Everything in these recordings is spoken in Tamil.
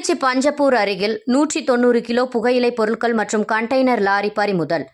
திருச்சி பஞ்சப்பூர் அருகில் நூற்றி தொண்ணூறு கிலோ புகையிலை பொருட்கள் மற்றும் கண்டெய்னர் லாரி பறிமுதல்.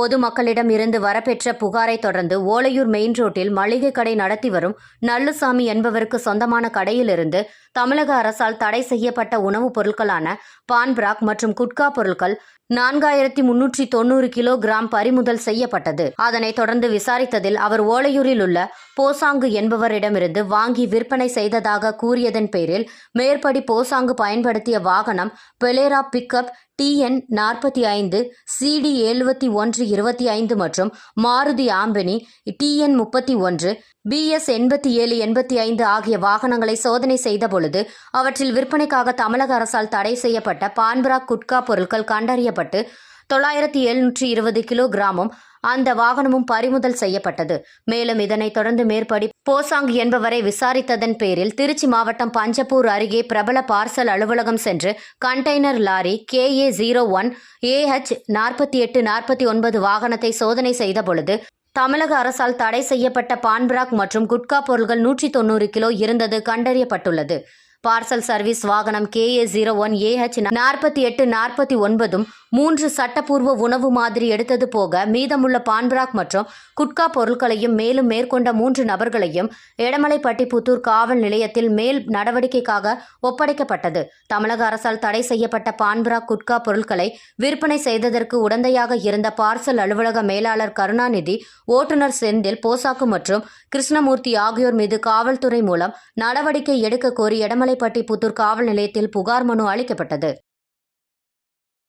பொதுமக்களிடம் இருந்து வரப்பெற்ற புகாரை தொடர்ந்து ஓலையூர் மெயின் ரோட்டில் மளிகை கடை நடத்தி வரும் நல்லுசாமி என்பவருக்கு சொந்தமான கடையிலிருந்து தமிழக அரசால் தடை செய்யப்பட்ட உணவுப் பொருட்களான பான்பிராக் மற்றும் குட்கா பொருட்கள் நான்காயிரத்தி முன்னூற்றி தொண்ணூறு கிலோ கிராம் பறிமுதல் செய்யப்பட்டது. அதனைத் தொடர்ந்து விசாரித்ததில் அவர் ஓலையூரில் உள்ள போசாங்கு என்பவரிடமிருந்து வாங்கி விற்பனை செய்ததாக கூறியதன் பேரில் மேற்படி போசாங்கு பயன்படுத்திய வாகனம் பெலேரா பிக்கப் டிஎன் நாற்பத்தி ஐந்து சிடி எழுபத்தி ஒன்று இருபத்தி ஐந்து மற்றும் மாருதி ஆம்பினி டிஎன் முப்பத்தி ஒன்று பிஎஸ் எண்பத்தி ஏழு எண்பத்தி ஐந்து ஆகிய வாகனங்களை சோதனை செய்த பொழுது அவற்றில் விற்பனைக்காக தமிழக அரசால் தடை செய்யப்பட்ட பான்பரா குட்கா பொருட்கள் கண்டறியப்பட்டு தொள்ளாயிரத்தி எழுநூற்றி இருபது கிலோகிராமும் அந்த வாகனமும் பறிமுதல் செய்யப்பட்டது. மேலும் இதனைத் தொடர்ந்து மேற்படி போசாங் என்பவரை விசாரித்ததன் பேரில் திருச்சி மாவட்டம் பஞ்சப்பூர் அருகே பிரபல பார்சல் அலுவலகம் சென்று container lorry KA zero one AH நாற்பத்தி எட்டு நாற்பத்தி ஒன்பது வாகனத்தை சோதனை செய்த பொழுது தமிழக அரசால் தடை செய்யப்பட்ட பான்பிராக் மற்றும் குட்கா பொருட்கள் நூற்றி தொண்ணூறு கிலோ இருந்தது கண்டறியப்பட்டுள்ளது. பார்சல் சர்வீஸ் வாகனம் கேஏ ஜீரோ ஒன் ஏஹெச் நாற்பத்தி எட்டு நாற்பத்தி ஒன்பதும் மூன்று சட்டப்பூர்வ உணவு மாதிரி எடுத்தது போக மீதமுள்ள பான்பிராக் மற்றும் குட்கா பொருட்களையும் மேலும் மேற்கொண்ட மூன்று நபர்களையும் எடமலைப்பட்டி புத்தூர் காவல் நிலையத்தில் மேல் நடவடிக்கைக்காக ஒப்படைக்கப்பட்டது. தமிழக அரசால் தடை செய்யப்பட்ட பான்பிராக் குட்கா பொருட்களை விற்பனை செய்ததற்கு உடந்தையாக இருந்த பார்சல் அலுவலக மேலாளர் கருணாநிதி ஓட்டுநர் செந்தில் போசாக்கு மற்றும் கிருஷ்ணமூர்த்தி ஆகியோர் மீது காவல்துறை மூலம் நடவடிக்கை எடுக்க கோரி எடமலைப்பட்டி புத்தூர் காவல் நிலையத்தில் புகார் மனு அளிக்கப்பட்டது.